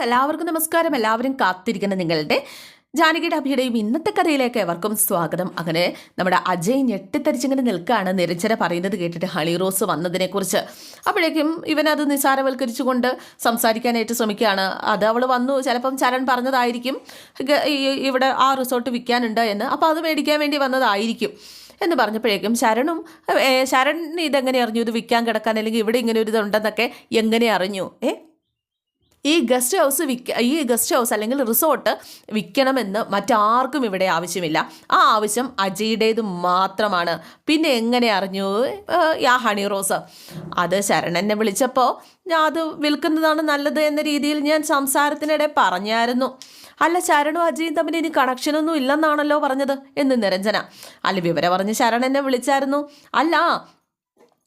എല്ലാവർക്കും നമസ്കാരം. എല്ലാവരും കാത്തിരിക്കുന്ന നിങ്ങളുടെ ജാനകിയുടെ അഭിയുടെയും ഇന്നത്തെ കഥയിലേക്ക് എവർക്കും സ്വാഗതം. അങ്ങനെ നമ്മുടെ അജയ് ഞെട്ടിത്തരിച്ചിങ്ങനെ നിൽക്കുകയാണ്. നിരഞ്ജന പറയുന്നത് കേട്ടിട്ട് ഹണി റോസ് വന്നതിനെക്കുറിച്ച്. അപ്പോഴേക്കും ഇവനത് നിസാരവൽക്കരിച്ചുകൊണ്ട് സംസാരിക്കാനായിട്ട് ശ്രമിക്കുകയാണ്. അത് അവൾ വന്നു. ചിലപ്പം ചരൺ പറഞ്ഞതായിരിക്കും. ഇവിടെ ആ റിസോർട്ട് വിൽക്കാനുണ്ട് എന്ന്. അപ്പോൾ അത് മേടിക്കാൻ വേണ്ടി വന്നതായിരിക്കും എന്ന് പറഞ്ഞപ്പോഴേക്കും ശരണും ശരൺ ഇതെങ്ങനെ അറിഞ്ഞു? ഇത് വിൽക്കാൻ കിടക്കാൻ അല്ലെങ്കിൽ ഇവിടെ ഇങ്ങനെ ഒരു ഇതുണ്ടെന്നൊക്കെ എങ്ങനെ അറിഞ്ഞു? ഏ ഈ ഗസ്റ്റ് ഹൗസ് വിൽക്ക ഈ ഗസ്റ്റ് ഹൗസ് അല്ലെങ്കിൽ റിസോർട്ട് വിൽക്കണമെന്ന് മറ്റാർക്കും ഇവിടെ ആവശ്യമില്ല. ആ ആവശ്യം അജയുടേത് മാത്രമാണ്. പിന്നെ എങ്ങനെ അറിഞ്ഞു? യാ ഹണി റോസ്. അത് ശരണനെ വിളിച്ചപ്പോൾ ഞാൻ അത് വിൽക്കുന്നതാണ് നല്ലത് എന്ന രീതിയിൽ ഞാൻ സംസാരത്തിനിടെ പറഞ്ഞായിരുന്നു. അല്ല ശരണും അജയും തമ്മിൽ ഇനി കണക്ഷനൊന്നും ഇല്ലെന്നാണല്ലോ പറഞ്ഞത് എന്ന് നിരഞ്ജന. അല്ല വിവരം പറഞ്ഞ് ശരൺ എന്നെ വിളിച്ചായിരുന്നു. അല്ല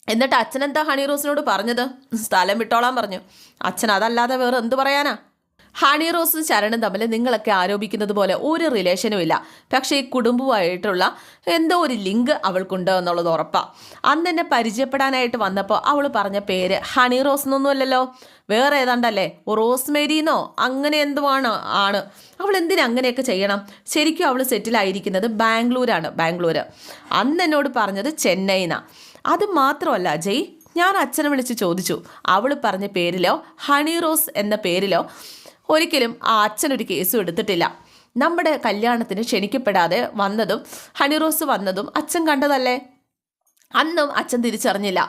എന്നിട്ട് അച്ഛൻ എന്താ ഹണി റോസിനോട് പറഞ്ഞത്? സ്ഥലം വിട്ടോളാൻ പറഞ്ഞു. അച്ഛൻ അതല്ലാതെ വേറെ എന്ത് പറയാനാ? ഹണി റോസും ശരണും തമ്മിൽ നിങ്ങളൊക്കെ ആരോപിക്കുന്നത് പോലെ ഒരു റിലേഷനും ഇല്ല. പക്ഷേ ഈ കുടുംബമായിട്ടുള്ള എന്തോ ഒരു ലിങ്ക് അവൾക്കുണ്ട് എന്നുള്ളത് ഉറപ്പാണ് അന്ന് എന്നെ പരിചയപ്പെടാനായിട്ട് വന്നപ്പോൾ അവൾ പറഞ്ഞ പേര് ഹണി റോസ് എന്നൊന്നുമല്ലല്ലോ വേറെ ഏതാണ്ടല്ലേ? റോസ്മേരിന്നോ? അങ്ങനെ എന്തോ ആണ്. ആണ് അവൾ എന്തിനാ അങ്ങനെയൊക്കെ ചെയ്യണം? ശരിക്കും അവൾ സെറ്റിലായിരിക്കുന്നത് ബാംഗ്ലൂരാണ് ബാംഗ്ലൂർ അന്ന് എന്നോട് പറഞ്ഞത് ചെന്നൈന്നാണ് അത് മാത്രമല്ല അജയ് ഞാൻ അച്ഛനെ വിളിച്ച് ചോദിച്ചു. അവൾ പറഞ്ഞ പേരിലോ ഹണി റോസ് എന്ന പേരിലോ ഒരിക്കലും ആ അച്ഛനൊരു കേസും എടുത്തിട്ടില്ല. നമ്മുടെ കല്യാണത്തിന് ക്ഷണിക്കപ്പെടാതെ വന്നതും ഹണി റോസ് വന്നതും അച്ഛൻ കണ്ടതല്ലേ? അന്നും അച്ഛൻ തിരിച്ചറിഞ്ഞില്ല.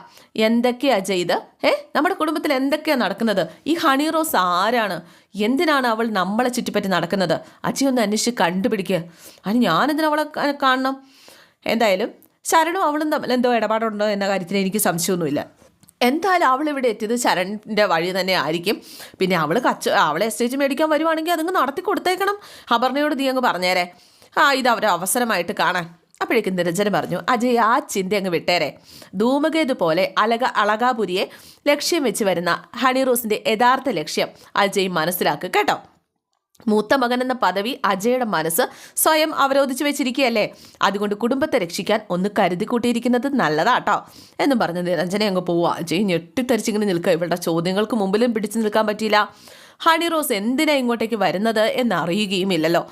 എന്തൊക്കെയാ ചെയ്ത് ഏ നമ്മുടെ കുടുംബത്തിൽ എന്തൊക്കെയാ നടക്കുന്നത്? ഈ ഹണി റോസ് ആരാണ്? എന്തിനാണ് അവൾ നമ്മളെ ചുറ്റിപ്പറ്റി നടക്കുന്നത്? അച്ഛൻ ഒന്ന് അന്വേഷിച്ച് കണ്ടുപിടിക്കുക അതിന് ഞാനെന്തിനാ അവളെ കാണണം? എന്തായാലും ശരണും അവളും തമ്മിൽ എന്തോ ഇടപാടുണ്ടോ എന്ന കാര്യത്തിൽ എനിക്ക് സംശയമൊന്നുമില്ല. എന്തായാലും അവൾ ഇവിടെ എത്തിയത് ശരണിന്റെ വഴി തന്നെ ആയിരിക്കും. പിന്നെ അവൾ കച്ച അവളെ എസ്റ്റേജ് മേടിക്കാൻ വരുവാണെങ്കിൽ അതങ്ങ് നടത്തി കൊടുത്തേക്കണം. അപർണയോട് നീ അങ്ങ് പറഞ്ഞേരെ. ആ ഇത് അവരെ അവസരമായിട്ട് കാണാൻ. അപ്പോഴേക്കും നിരഞ്ജന പറഞ്ഞു അജയ് ആ ചിന്ത അങ്ങ് വിട്ടേരെ. ധൂമകേതു പോലെ അലക അളകാപുരിയെ ലക്ഷ്യം വെച്ച് വരുന്ന ഹണിറോസിന്റെ യഥാർത്ഥ ലക്ഷ്യം അജയ് മനസ്സിലാക്കുക കേട്ടോ? മൂത്ത മകൻ എന്ന പദവി അജയുടെ മനസ്സ് സ്വയം അവരോധിച്ചു വെച്ചിരിക്കുകയല്ലേ? അതുകൊണ്ട് കുടുംബത്തെ രക്ഷിക്കാൻ ഒന്ന് കരുതി കൂട്ടിയിരിക്കുന്നത് നല്ലതാട്ടോ. എന്നും പറഞ്ഞ് നിരഞ്ജന അങ്ങ് പോവുക അജയ് ഞെട്ടിത്തരിച്ചിങ്ങനെ നിൽക്കുക. ഇവളുടെ ചോദ്യങ്ങൾക്ക് മുമ്പിലും പിടിച്ചു നിൽക്കാൻ പറ്റിയില്ല. ഹണി റോസ് എന്തിനാ ഇങ്ങോട്ടേക്ക് വരുന്നത് എന്ന് അറിയുകയുമില്ലല്ലോ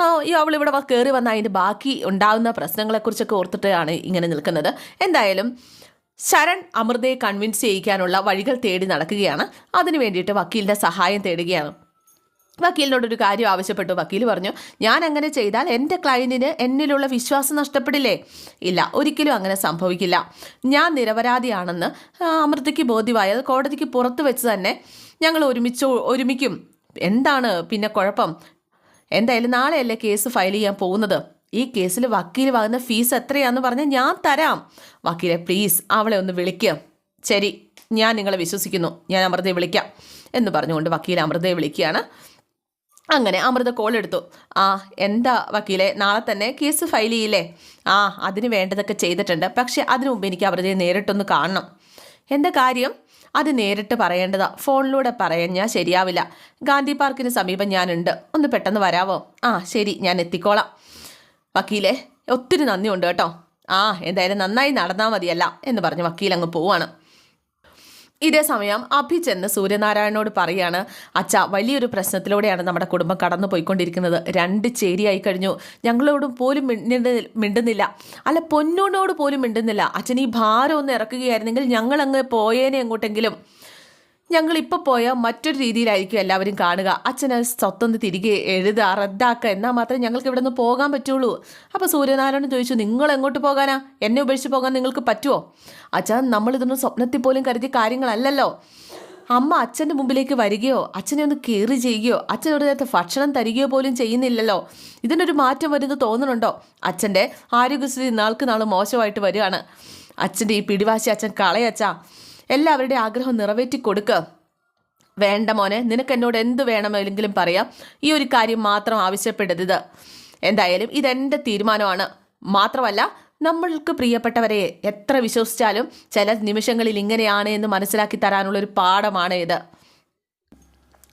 ആ ഈ അവൾ ഇവിടെ കയറി വന്ന അതിന്റെ ബാക്കി ഉണ്ടാകുന്ന പ്രശ്നങ്ങളെക്കുറിച്ചൊക്കെ ഓർത്തിട്ടാണ് ഇങ്ങനെ നിൽക്കുന്നത്. എന്തായാലും ശരൺ അമൃതയെ കൺവിൻസ് ചെയ്യിക്കാനുള്ള വഴികൾ തേടി നടക്കുകയാണ്. അതിനു വേണ്ടിയിട്ട് വക്കീലിന്റെ സഹായം തേടുകയാണ്. വക്കീലിനോടൊരു കാര്യം ആവശ്യപ്പെട്ടു. വക്കീൽ പറഞ്ഞു ഞാൻ അങ്ങനെ ചെയ്താൽ എന്റെ ക്ലയന്റിന് എന്നിലുള്ള വിശ്വാസം നഷ്ടപ്പെടില്ലേ? ഇല്ല ഒരിക്കലും അങ്ങനെ സംഭവിക്കില്ല. ഞാൻ നിരപരാധിയാണെന്ന് അമൃതയ്ക്ക് ബോധ്യമായത് കോടതിക്ക് പുറത്ത് വെച്ച് തന്നെ ഞങ്ങൾ ഒരുമിച്ച് ഒരുമിക്കും. എന്താണ് പിന്നെ കുഴപ്പം? എന്തായാലും നാളെയല്ലേ കേസ് ഫയൽ ചെയ്യാൻ പോകുന്നത്? ഈ കേസിൽ വക്കീൽ വാങ്ങുന്ന ഫീസ് എത്രയാണെന്ന് പറഞ്ഞാൽ ഞാൻ തരാം. വക്കീലെ പ്ലീസ് അവളെ ഒന്ന് വിളിക്കുക ശരി ഞാൻ നിങ്ങളെ വിശ്വസിക്കുന്നു. ഞാൻ അമൃതയെ വിളിക്കാം. എന്ന് പറഞ്ഞുകൊണ്ട് വക്കീൽ അമൃതയെ വിളിക്കുകയാണ്. അങ്ങനെ അമൃത കോൾ എടുത്തു. ആ എന്താ വക്കീലെ നാളെ തന്നെ കേസ് ഫയൽ ചെയ്യില്ലേ? ആ അതിന് വേണ്ടതൊക്കെ ചെയ്തിട്ടുണ്ട്. പക്ഷേ അതിനു മുമ്പ് എനിക്ക് അമൃതയെ നേരിട്ടൊന്ന് കാണണം. എന്താ കാര്യം? അത് നേരിട്ട് പറയേണ്ടതാ. ഫോണിലൂടെ പറഞ്ഞാൽ ശരിയാവില്ല. ഗാന്ധി പാർക്കിന് സമീപം ഞാനുണ്ട്. ഒന്ന് പെട്ടെന്ന് വരാവോ? ആ ശരി ഞാൻ എത്തിക്കോളാം. വക്കീലെ ഒത്തിരി നന്ദിയുണ്ട് കേട്ടോ. ആ എന്തായാലും നന്നായി നടന്നാൽ മതിയല്ല എന്ന് പറഞ്ഞ് വക്കീൽ അങ്ങ് പോവാണ്. ഇതേ സമയം അഭി ചെന്ന് സൂര്യനാരായണനോട് പറയാണ് അച്ഛ വലിയൊരു പ്രശ്നത്തിലൂടെയാണ് നമ്മുടെ കുടുംബം കടന്നു പോയിക്കൊണ്ടിരിക്കുന്നത് രണ്ട് ചേരിയായി കഴിഞ്ഞു. ഞങ്ങളോടും പോലും മിണ്ടുന്ന മിണ്ടുന്നില്ല. അല്ല പൊന്നോനോട് പോലും മിണ്ടുന്നില്ല. അച്ഛൻ ഈ ഭാരം ഒന്ന് ഇറക്കുകയായിരുന്നെങ്കിൽ ഞങ്ങൾ അങ്ങ് പോയേനെ എങ്ങോട്ടെങ്കിലും. ഞങ്ങൾ ഇപ്പോൾ പോയ മറ്റൊരു രീതിയിലായിരിക്കും എല്ലാവരും കാണുക. അച്ഛന് സ്വത്തൊന്ന് തിരികെ എഴുതുക റദ്ദാക്കുക എന്നാൽ മാത്രമേ ഞങ്ങൾക്ക് ഇവിടെ നിന്ന് പോകാൻ പറ്റുള്ളൂ. അപ്പോൾ സൂര്യനാരായണൻ ചോദിച്ചു നിങ്ങൾ എങ്ങോട്ട് പോകാനാ? എന്നെ ഉപേക്ഷിച്ച് പോകാൻ നിങ്ങൾക്ക് പറ്റുമോ അച്ഛാ നമ്മളിതൊന്നും സ്വപ്നത്തിൽ പോലും കരുതിയ കാര്യങ്ങളല്ലല്ലോ. അമ്മ അച്ഛന്റെ മുമ്പിലേക്ക് വരികയോ അച്ഛനെ ഒന്ന് കയറി ചെയ്യുകയോ അച്ഛൻ ഒരു നേരത്തെ ഭക്ഷണം തരികയോ പോലും ചെയ്യുന്നില്ലല്ലോ. ഇതിനൊരു മാറ്റം വരുന്നത് തോന്നുന്നുണ്ടോ? അച്ഛന്റെ ആരോഗ്യസ്ഥിതി നാൾക്ക് നാൾ മോശമായിട്ട് വരികയാണ്. അച്ഛന്റെ ഈ പിടിവാശി അച്ഛൻ കളയച്ചാ എല്ലാവരുടെയും ആഗ്രഹം നിറവേറ്റി കൊടുക്കുക വേണ്ട മോനെ നിനക്ക് എന്നോട് എന്ത് വേണമെങ്കിലും പറയാം. ഈ ഒരു കാര്യം മാത്രം ആവശ്യപ്പെടരുത്. എന്തായാലും ഇതെന്റെ തീരുമാനമാണ്. മാത്രമല്ല നമ്മൾക്ക് പ്രിയപ്പെട്ടവരെ എത്ര വിശ്വസിച്ചാലും ചില നിമിഷങ്ങളിൽ ഇങ്ങനെയാണ് എന്ന് മനസ്സിലാക്കി തരാനുള്ള ഒരു പാഠമാണ് ഇത്.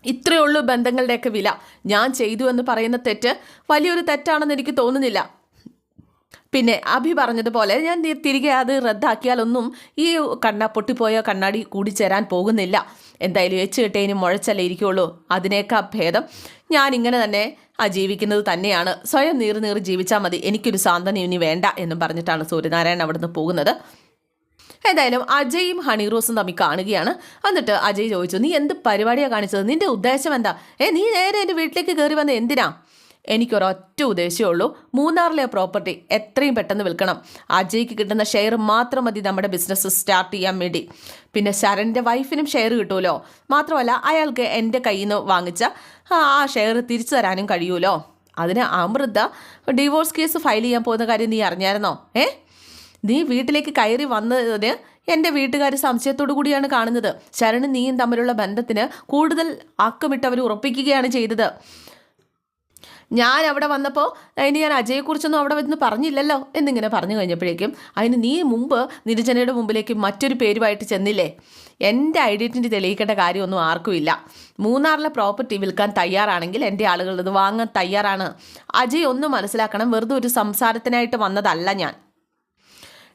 ഇത്രയുള്ളൂ ബന്ധങ്ങളുടെയൊക്കെ വില. ഞാൻ ചെയ്തു എന്ന് പറയുന്ന തെറ്റ് വലിയൊരു തെറ്റാണെന്ന് എനിക്ക് തോന്നുന്നില്ല. പിന്നെ അഭി പറഞ്ഞതുപോലെ ഞാൻ തിരികെ അത് റദ്ദാക്കിയാലൊന്നും ഈ കണ്ണ പൊട്ടിപ്പോയ കണ്ണാടി കൂടി ചേരാൻ പോകുന്നില്ല. എന്തായാലും എച്ച് കിട്ടേനും മുഴച്ചല്ലേ ഇരിക്കുള്ളൂ. അതിനേക്കാ ഭേദം. ഞാൻ ഇങ്ങനെ തന്നെ ആ ജീവിക്കുന്നത് തന്നെയാണ്. സ്വയം നീറി നീറി ജീവിച്ചാൽ മതി. എനിക്കൊരു സാന്ത്വനം ഇനി വേണ്ട എന്നും പറഞ്ഞിട്ടാണ് സൂര്യനാരായണൻ അവിടുന്ന് പോകുന്നത്. ഏതായാലും അജയും ഹണി റോസും തമ്മിൽ കാണുകയാണ്. എന്നിട്ട് അജയ് ചോദിച്ചു നീ എന്ത് പരിപാടിയാണ് കാണിച്ചത്? നിന്റെ ഉദ്ദേശം എന്താ? ഏ നീ നേരെ എന്റെ വീട്ടിലേക്ക് കയറി വന്നത് എന്തിനാ? എനിക്കൊരൊറ്റ ഉദ്ദേശമേ ഉള്ളൂ. മൂന്നാറിലെ പ്രോപ്പർട്ടി എത്രയും പെട്ടെന്ന് വിൽക്കണം. അജയ്ക്ക് കിട്ടുന്ന ഷെയർ മാത്രം മതി നമ്മുടെ ബിസിനസ് സ്റ്റാർട്ട് ചെയ്യാൻ വേണ്ടി. പിന്നെ ശരന്റെ വൈഫിനും ഷെയർ കിട്ടുമല്ലോ മാത്രമല്ല അയാൾക്ക് എന്റെ കയ്യിൽ നിന്ന് വാങ്ങിച്ച ആ ഷെയർ തിരിച്ചു തരാനും കഴിയുമല്ലോ അതിന് അമൃത ഡിവോഴ്സ് കേസ് ഫയൽ ചെയ്യാൻ പോകുന്ന കാര്യം നീ അറിഞ്ഞായിരുന്നോ? ഏ? നീ വീട്ടിലേക്ക് കയറി വന്നതിന് എന്റെ വീട്ടുകാർ സംശയത്തോടു കൂടിയാണ് കാണുന്നത്. ശരണും നീയും തമ്മിലുള്ള ബന്ധത്തിന് കൂടുതൽ ആക്കമിട്ടവർ ഉറപ്പിക്കുകയാണ് ചെയ്തത്. ഞാൻ അവിടെ വന്നപ്പോൾ അതിന് ഞാൻ അജയെക്കുറിച്ചൊന്നും അവിടെ വന്ന് പറഞ്ഞില്ലല്ലോ എന്നിങ്ങനെ പറഞ്ഞു കഴിഞ്ഞപ്പോഴേക്കും അതിന് നീ മുമ്പ് നിരജനയുടെ മുമ്പിലേക്ക് മറ്റൊരു പേരുമായിട്ട് ചെന്നില്ലേ? എന്റെ ഐഡന്റിറ്റി തെളിയിക്കേണ്ട കാര്യമൊന്നും ആർക്കുമില്ല. മൂന്നാറിലെ പ്രോപ്പർട്ടി വിൽക്കാൻ തയ്യാറാണെങ്കിൽ എന്റെ ആളുകൾ ഇത് വാങ്ങാൻ തയ്യാറാണ്. അജയ് ഒന്നും മനസ്സിലാക്കണം വെറുതെ ഒരു സംസാരത്തിനായിട്ട് വന്നതല്ല ഞാൻ.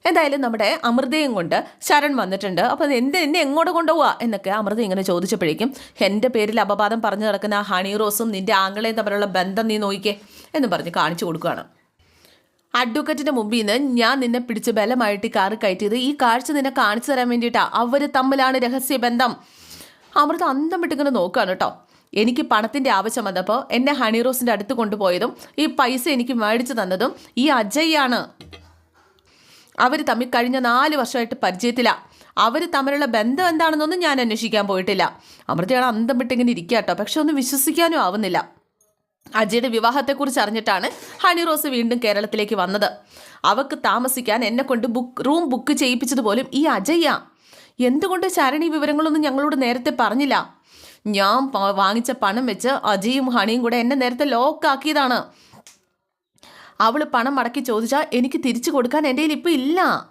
എന്തായാലും നമ്മുടെ അമൃതയും കൊണ്ട് ശരൺ വന്നിട്ടുണ്ട്. അപ്പോൾ എന്ത് എന്നെ എങ്ങോട്ട് കൊണ്ടുപോവാ എന്നൊക്കെ അമൃത ഇങ്ങനെ ചോദിച്ചപ്പോഴേക്കും എന്റെ പേരിൽ അപവാദം പറഞ്ഞു നടക്കുന്ന ഹണി റോസും നിന്റെ ആങ്ങളെയും തമ്മിലുള്ള ബന്ധം നീ നോക്കിക്കേ എന്ന് പറഞ്ഞ് കാണിച്ചു കൊടുക്കുകയാണ്. അഡ്വക്കറ്റിന്റെ മുമ്പിൽ നിന്ന് ഞാൻ നിന്നെ പിടിച്ച് ബലമായിട്ട് ഈ കാറ് കയറ്റിയത് ഈ കാഴ്ച നിന്നെ കാണിച്ചു തരാൻ വേണ്ടിയിട്ടാണ് അവർ തമ്മിലാണ് രഹസ്യ ബന്ധം. അമൃത അന്തം വിട്ടിങ്ങനെ നോക്കുകയാണ് കേട്ടോ. എനിക്ക് പണത്തിന്റെ ആവശ്യം വന്നപ്പോൾ എന്നെ ഹണി റോസിന്റെ അടുത്ത് കൊണ്ടുപോയതും ഈ പൈസ എനിക്ക് മേടിച്ചു തന്നതും ഈ അജയ്യാണ്. അവർ തമ്മിൽ കഴിഞ്ഞ നാല് വർഷമായിട്ട് പരിചയത്തിലാണ് അവർ തമ്മിലുള്ള ബന്ധം എന്താണെന്നൊന്നും ഞാൻ അന്വേഷിക്കാൻ പോയിട്ടില്ല. അമൃതയാണ് അന്തം വിട്ടിങ്ങനെ ഇരിക്കുക കേട്ടോ പക്ഷെ ഒന്നും വിശ്വസിക്കാനും ആവുന്നില്ല. അജയുടെ വിവാഹത്തെക്കുറിച്ച് അറിഞ്ഞിട്ടാണ് ഹണി റോസ് വീണ്ടും കേരളത്തിലേക്ക് വന്നത്. അവക്ക് താമസിക്കാൻ എന്നെ കൊണ്ട് ബുക്ക് റൂം ബുക്ക് ചെയ്യിപ്പിച്ചത് പോലും ഈ അജയ്യ. എന്തുകൊണ്ട് ശരണി വിവരങ്ങളൊന്നും ഞങ്ങളോട് നേരത്തെ പറഞ്ഞില്ല? ഞാൻ വാങ്ങിച്ച പണം വെച്ച് അജയും ഹണിയും കൂടെ എന്നെ നേരത്തെ ലോക്കാക്കിയതാണ്. അവൾ പണം മടക്കി ചോദിച്ചാൽ എനിക്ക് തിരിച്ചു കൊടുക്കാൻ എന്റെ കയ്യിൽ ഇപ്പോൾ ഇല്ല.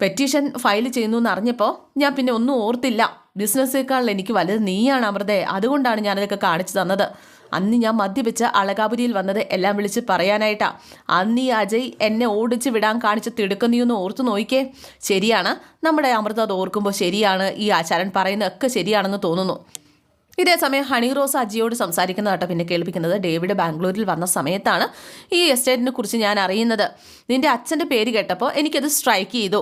പെറ്റീഷൻ ഫയൽ ചെയ്യുന്നു എന്ന് അറിഞ്ഞപ്പോൾ ഞാൻ പിന്നെ ഒന്നും ഓർത്തില്ല. ബിസിനസ്സേക്കാൾ എനിക്ക് വലുത് നീയാണ് അമൃതേ. അതുകൊണ്ടാണ് ഞാനതൊക്കെ കാണിച്ചു തന്നത്. അന്ന് ഞാൻ മദ്യപിച്ച് അളകാപുരിയിൽ വന്നത് എല്ലാം വിളിച്ച് പറയാനായിട്ടാ. അന്ന് ഈ അജയ് എന്നെ ഓടിച്ച് വിടാൻ കാണിച്ച് തിടുക്കം നീ ഒന്ന് ഓർത്തു നോക്കിക്കേ. ശരിയാണ്. നമ്മുടെ അമൃത അത് ഓർക്കുമ്പോൾ ശരിയാണ്. ഈ ആചാരൻ പറയുന്നതൊക്കെ ശരിയാണെന്ന് തോന്നുന്നു. ഇതേ സമയം ഹണി റോസ് അജിയോട് സംസാരിക്കുന്നതാട്ടോ പിന്നെ കേൾപ്പിക്കുന്നത്. ഡേവിഡ് ബാംഗ്ലൂരിൽ വന്ന സമയത്താണ് ഈ എസ്റ്റേറ്റിനെ കുറിച്ച് ഞാൻ അറിയുന്നത്. നിന്റെ അച്ഛന്റെ പേര് കേട്ടപ്പോൾ എനിക്കത് സ്ട്രൈക്ക് ചെയ്തു.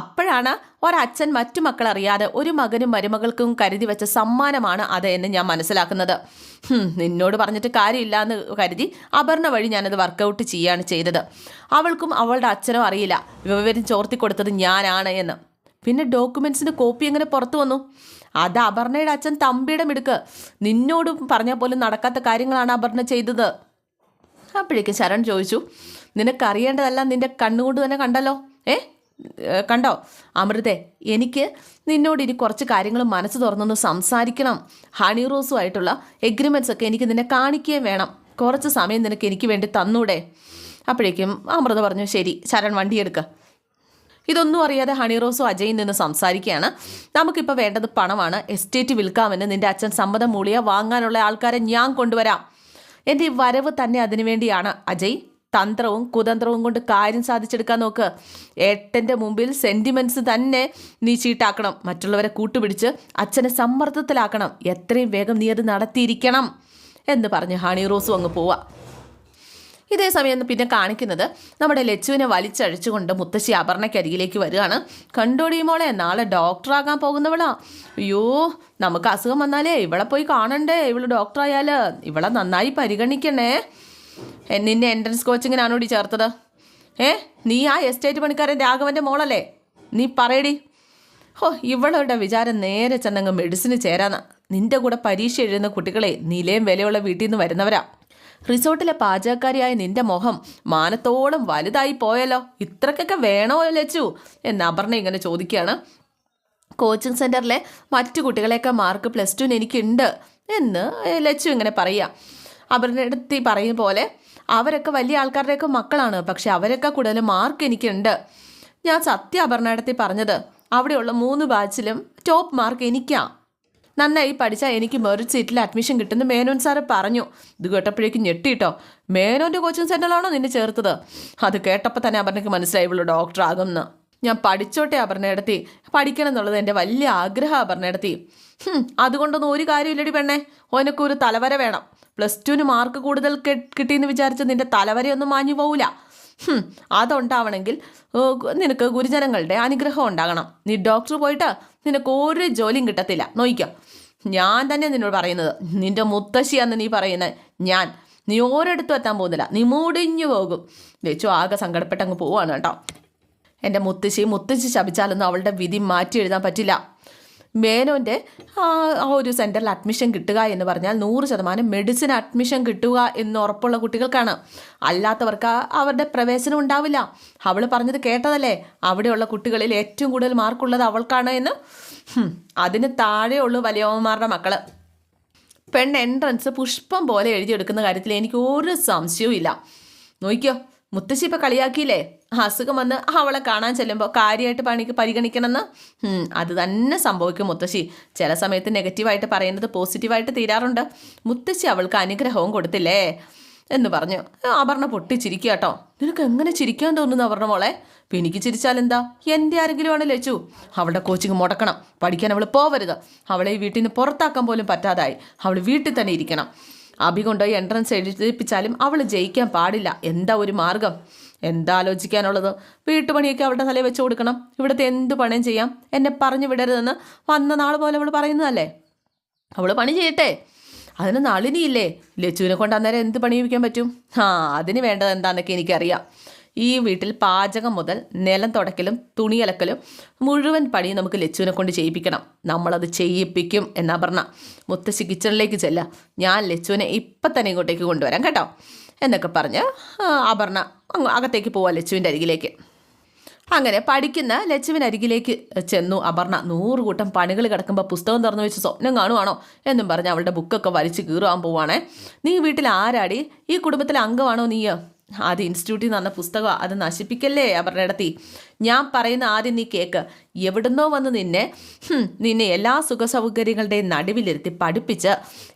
അപ്പോഴാണ് ഒരച്ഛൻ മറ്റു മക്കൾ അറിയാതെ ഒരു മകനും മരുമകൾക്കും കരുതി വെച്ച സമ്മാനമാണ് അത് എന്ന് ഞാൻ മനസ്സിലാക്കുന്നത്. നിന്നോട് പറഞ്ഞിട്ട് കാര്യമില്ല എന്ന് കരുതി അപർണ വഴി ഞാനത് വർക്കൗട്ട് ചെയ്യാണ് ചെയ്തത്. അവൾക്കും അവളുടെ അച്ഛനും അറിയില്ല. വിവരം ചോർത്തി കൊടുത്തത് ഞാനാണ് എന്ന്. പിന്നെ ഡോക്യുമെൻസിന്റെ കോപ്പി എങ്ങനെ പുറത്തു വന്നു? അത് അപർണയുടെ അച്ഛൻ തമ്പിയുടെ മിടുക്ക്. നിന്നോടും പറഞ്ഞ പോലും നടക്കാത്ത കാര്യങ്ങളാണ് അപർണ ചെയ്തത്. അപ്പോഴേക്കും ശരൺ ചോദിച്ചു നിനക്കറിയേണ്ടതെല്ലാം നിന്റെ കണ്ണുകൊണ്ട് തന്നെ കണ്ടല്ലോ? ഏ? കണ്ടോ? അമൃതേ എനിക്ക് നിന്നോട് ഇനി കുറച്ച് കാര്യങ്ങൾ മനസ്സ് തുറന്നൊന്ന് സംസാരിക്കണം. ഹണി റോസുമായിട്ടുള്ള എഗ്രിമെന്റ്സ് ഒക്കെ എനിക്ക് നിന്നെ കാണിക്കുകയും വേണം. കുറച്ച് സമയം നിനക്ക് എനിക്ക് വേണ്ടി തന്നൂടെ? അപ്പോഴേക്കും അമൃത പറഞ്ഞു ശരി ശരൺ വണ്ടി എടുക്കുക ഇതൊന്നും അറിയാതെ ഹണി റോസും അജയും നിന്ന് സംസാരിക്കുകയാണ്. നമുക്കിപ്പോൾ വേണ്ടത് പണമാണ്. എസ്റ്റേറ്റ് വിൽക്കാമെന്ന് നിന്റെ അച്ഛൻ സമ്മതം മൂളിയ വാങ്ങാനുള്ള ആൾക്കാരെ ഞാൻ കൊണ്ടുവരാം. എന്റെ ഈ വരവ് തന്നെ അതിനുവേണ്ടിയാണ് അജയ് തന്ത്രവും കുതന്ത്രവും കൊണ്ട് കാര്യം സാധിച്ചെടുക്കാൻ നോക്ക്. ഏട്ടന്റെ മുമ്പിൽ സെന്റിമെന്റ്സ് തന്നെ നീ ചീട്ടാക്കണം. മറ്റുള്ളവരെ കൂട്ടുപിടിച്ച് അച്ഛനെ സമ്മർദ്ദത്തിലാക്കണം. എത്രയും വേഗം നീ അത് നടത്തിയിരിക്കണം എന്ന് പറഞ്ഞ് ഹണി റോസും അങ്ങ് പോവാ. ഇതേ സമയം പിന്നെ കാണിക്കുന്നത് നമ്മുടെ ലച്ചുവിനെ വലിച്ചഴിച്ചുകൊണ്ട് മുത്തശ്ശി അപർണയ്ക്കരികിലേക്ക് വരികയാണ്. കണ്ടോടി മോളെ നാളെ ഡോക്ടറാകാൻ പോകുന്നവളാ. അയ്യോ നമുക്ക് അസുഖം വന്നാലേ ഇവളെ പോയി കാണണ്ടേ? ഇവൾ ഡോക്ടറായാൽ ഇവളെ നന്നായി പരിഗണിക്കണേ. എന്നിന്റെ എൻട്രൻസ് കോച്ചിങ്ങിനാണോടി ചേർത്തത്? ഏ നീ ആ എസ്റ്റേറ്റ് പണിക്കാരൻ രാഘവന്റെ മോളല്ലേ? നീ പറയടി. ഹോ ഇവളുടെ വിചാരം നേരെ ചെന്നങ്ങ് മെഡിസിന് ചേരാന്ന നിന്റെ കൂടെ പരീക്ഷ എഴുതുന്ന കുട്ടികളെ നിലയും വിലയുള്ള വീട്ടിൽ നിന്ന് വരുന്നവരാ. റിസോർട്ടിലെ പാചകക്കാരിയായ നിന്റെ മുഖം മാനത്തോളം വലുതായി പോയല്ലോ. ഇത്രക്കൊക്കെ വേണോ ലച്ചു? എന്ന് അപർണ ഇങ്ങനെ ചോദിക്കുകയാണ്. കോച്ചിങ് സെന്ററിലെ മറ്റു കുട്ടികളെയൊക്കെ മാർക്ക് പ്ലസ് ടുവിന് എനിക്കുണ്ട് എന്ന് ലച്ചു ഇങ്ങനെ പറയുക. അപർണടുത്തി പറയും പോലെ അവരൊക്കെ വലിയ ആൾക്കാരുടെയൊക്കെ മക്കളാണ് പക്ഷെ അവരൊക്കെ കൂടുതൽ മാർക്ക് എനിക്കുണ്ട്. ഞാൻ സത്യ അപർണയടത്തി പറഞ്ഞത് അവിടെയുള്ള മൂന്ന് ബാച്ചിലും ടോപ്പ് മാർക്ക് എനിക്കാ. നന്നായി പഠിച്ചാൽ എനിക്ക് മെറിറ്റ് സീറ്റിൽ അഡ്മിഷൻ കിട്ടുന്ന മേനോൻ സാറ് പറഞ്ഞു. ഇത് കേട്ടപ്പോഴേക്കും ഞെട്ടിട്ടോ. മേനോന്റെ കോച്ചിങ് സെന്ററിലാണോ നിന്നെ ചേർത്തത്? അത് കേട്ടപ്പോൾ തന്നെ അപർണയ്ക്ക് മനസ്സിലായി ഡോക്ടർ ആകുമെന്ന് ഞാൻ പഠിച്ചോട്ടെ അപർണയിടത്തി പഠിക്കണം എന്നുള്ളത് എന്റെ വലിയ ആഗ്രഹം അപർണയിടത്തി അതുകൊണ്ടൊന്നും ഒരു കാര്യമില്ലടി പെണ്ണേ. ഓനൊക്കെ ഒരു തലവര വേണം. പ്ലസ് ടുവിന് മാർക്ക് കൂടുതൽ കിട്ടിയെന്ന് വിചാരിച്ച് നിന്റെ തലവരയൊന്നും മാഞ്ഞു പോവില്ല അതുണ്ടാവണമെങ്കിൽ നിനക്ക് ഗുരുജനങ്ങളുടെ അനുഗ്രഹം ഉണ്ടാകണം. നീ ഡോക്ടർ പോയിട്ട് നിനക്ക് ഒരു ജോലിയും കിട്ടത്തില്ല. നോയിക്കോ. ഞാൻ തന്നെ നിന്നോട് പറയുന്നത് നിന്റെ മുത്തശ്ശിയാന്ന് നീ പറയുന്നത് ഞാൻ നീ ഓരോടത്തും എത്താൻ പോകുന്നില്ല. നീ മുടിഞ്ഞു പോകും. ലച്ചു ആകെ സങ്കടപ്പെട്ട് അങ്ങ് പോവാണ് കേട്ടോ. എന്റെ മുത്തശ്ശി മുത്തശ്ശി ശപിച്ചാലൊന്നും അവളുടെ വിധി മാറ്റി എഴുതാൻ പറ്റില്ല. മേനോന്റെ ആ ഒരു സെന്ററിൽ അഡ്മിഷൻ കിട്ടുക എന്ന് പറഞ്ഞാൽ നൂറ് ശതമാനം മെഡിസിൻ അഡ്മിഷൻ കിട്ടുക എന്ന് ഉറപ്പുള്ള കുട്ടികൾക്കാണ്. അല്ലാത്തവർക്ക് അവരുടെ പ്രവേശനം ഉണ്ടാവില്ല. അവൾ പറഞ്ഞത് കേട്ടതല്ലേ? അവിടെയുള്ള കുട്ടികളിൽ ഏറ്റവും കൂടുതൽ മാർക്കുള്ളത് അവൾക്കാണ് എന്ന്. അതിന് താഴെയുള്ളൂ വലിയമ്മമാരുടെ മക്കൾ പെണ്ണ് എൻട്രൻസ് പുഷ്പം പോലെ എഴുതിയെടുക്കുന്ന കാര്യത്തിൽ എനിക്ക് ഒരു സംശയവും ഇല്ല നോക്കിയോ? മുത്തശ്ശി ഇപ്പം കളിയാക്കിയില്ലേ? അസുഖം വന്ന് അവളെ കാണാൻ ചെല്ലുമ്പോൾ കാര്യമായിട്ട് പണിക്ക് പരിഗണിക്കണമെന്ന്? അത് തന്നെ സംഭവിക്കും മുത്തശ്ശി. ചില സമയത്ത് നെഗറ്റീവായിട്ട് പറയുന്നത് പോസിറ്റീവായിട്ട് തീരാറുണ്ട്. മുത്തശ്ശി അവൾക്ക് അനുഗ്രഹവും കൊടുത്തില്ലേ? എന്ന് പറഞ്ഞു. അപർണ പൊട്ടിച്ചിരിക്കുക കേട്ടോ. നിനക്ക് എങ്ങനെ ചിരിക്കാൻ തോന്നുന്നു അപർണ മോളെ? എനിക്ക് ചിരിച്ചാൽ എന്താ? എന്റെ ആരെങ്കിലും ആണ് ലച്ചു. അവളുടെ കോച്ചിങ് മുടക്കണം. പഠിക്കാൻ അവൾ പോവരുത്. അവളെ ഈ വീട്ടിൽ നിന്ന് പുറത്താക്കാൻ പോലും പറ്റാതായി. അവൾ വീട്ടിൽ തന്നെ ഇരിക്കണം. അഭി കൊണ്ടുപോയി എൻട്രൻസ് എഴുതിപ്പിച്ചാലും അവൾ ജയിക്കാൻ പാടില്ല. എന്താ ഒരു മാർഗം? എന്താ ആലോചിക്കാനുള്ളത്? വീട്ടുപണിയൊക്കെ അവളുടെ തലയിൽ വെച്ച് കൊടുക്കണം. ഇവിടുത്തെ എന്ത് പണിയും ചെയ്യാം? എന്നെ പറഞ്ഞു വിടരുതെന്ന് വന്ന നാൾ പോലെ അവൾ പറയുന്നതല്ലേ? അവൾ പണി ചെയ്യട്ടെ. അതിന് നളിനിയില്ലേ? ലച്ചുവിനെ കൊണ്ട് അന്നേരം എന്ത് പണി വയ്ക്കാൻ പറ്റും? ആ അതിന് വേണ്ടത് എന്താണെന്നൊക്കെ എനിക്കറിയാം. ഈ വീട്ടിൽ പാചകം മുതൽ നിലം തുടക്കലും തുണിയലക്കലും മുഴുവൻ പണിയും നമുക്ക് ലച്ചുവിനെ കൊണ്ട് ചെയ്യിപ്പിക്കണം. നമ്മളത് ചെയ്യിപ്പിക്കും എന്നാ പറഞ്ഞ. മുത്തശ്ശി കിച്ചണിലേക്ക് ചെല്ലുക. ഞാൻ ലച്ചുവിനെ ഇപ്പം തന്നെ ഇങ്ങോട്ടേക്ക് കൊണ്ടുവരാം കേട്ടോ. എന്നൊക്കെ പറഞ്ഞ് അപർണ അകത്തേക്ക് പോവാം ലച്ചുവിന്റെ അരികിലേക്ക്. അങ്ങനെ പഠിക്കുന്ന ലച്ചുവിനരികിലേക്ക് ചെന്നു. അപർണ നൂറുകൂട്ടം പണികൾ കിടക്കുമ്പോൾ പുസ്തകം തുറന്നു വെച്ച് സ്വപ്നം കാണുവാണോ എന്നും പറഞ്ഞ് അവളുടെ ബുക്കൊക്കെ വലിച്ച് കീറുവാൻ പോവാണേ. നീ വീട്ടിൽ ആരാടി? ഈ കുടുംബത്തിലെ അംഗമാണോ നീ ആദ്യം ഇൻസ്റ്റിറ്റ്യൂട്ടിൽ നിന്ന് തന്ന പുസ്തകം അത് നശിപ്പിക്കല്ലേ? അവരുടെ ഞാൻ പറയുന്ന ആദ്യം നീ കേക്ക്. എവിടുന്നോ വന്ന് നിന്നെ നിന്നെ എല്ലാ സുഖ സൗകര്യങ്ങളുടെയും നടുവിലിരുത്തി പഠിപ്പിച്ച്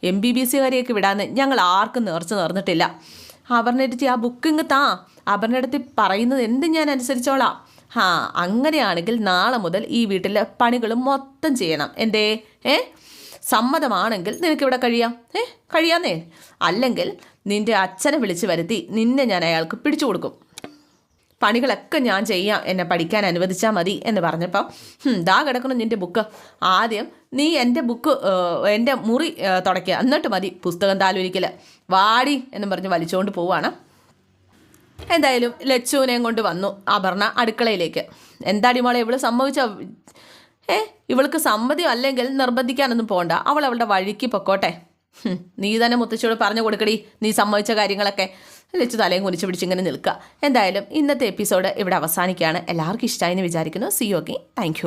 എം ബി ബി സിക്കാരെയൊക്കെ വിടാന്ന് ഞങ്ങൾ ആർക്കും നേർച്ചു നേർന്നിട്ടില്ല. അപർണയെടുത്തി ആ ബുക്കിങ് താ. അപർണയെടുത്തി പറയുന്നത് എന്ത് ഞാൻ അനുസരിച്ചോളാം. ഹാ അങ്ങനെയാണെങ്കിൽ നാളെ മുതൽ ഈ വീട്ടിലെ പണികളും മൊത്തം ചെയ്യണം. എന്തേ? ഏ? സമ്മതമാണെങ്കിൽ നിനക്കിവിടെ കഴിയാം. ഏ കഴിയാന്നേ. അല്ലെങ്കിൽ നിന്റെ അച്ഛനെ വിളിച്ച് വരുത്തി നിന്നെ ഞാൻ അയാൾക്ക് പിടിച്ചു കൊടുക്കും. പണികളൊക്കെ ഞാൻ ചെയ്യാം. എന്നെ പഠിക്കാൻ അനുവദിച്ചാൽ മതി എന്ന് പറഞ്ഞപ്പോൾ "ഹും, ദാ കിടക്കണം നിന്റെ ബുക്ക്. ആദ്യം നീ എന്റെ ബുക്ക് എന്റെ മുറി തുടയ്ക്കുക എന്നിട്ട് മതി പുസ്തകം താലൊരിക്കൽ വാടി എന്നും പറഞ്ഞ് വലിച്ചുകൊണ്ട് പോവാണ്. എന്തായാലും ലച്ചുവിനെയും കൊണ്ട് വന്നു അപർണ അടുക്കളയിലേക്ക്. എന്താടി മോളെ ഇവൾ സമ്മതിച്ച ഏ ഇവൾക്ക് സമ്മതി അല്ലെങ്കിൽ നിർബന്ധിക്കാനൊന്നും പോണ്ട. അവൾ അവളുടെ വഴിക്ക് പൊക്കോട്ടെ. നീ തന്നെ മുത്തശ്ശിയോട് പറഞ്ഞു കൊടുക്കടി. നീ സമ്മതിച്ച കാര്യങ്ങളൊക്കെ. ലച്ചു തലയും കുനിച്ച് പിടിച്ചിങ്ങനെ നിൽക്കുക. എന്തായാലും ഇന്നത്തെ എപ്പിസോഡ് ഇവിടെ അവസാനിക്കുകയാണ്. എല്ലാവർക്കും ഇഷ്ടമായി എന്ന് വിചാരിക്കുന്നു. C okay thank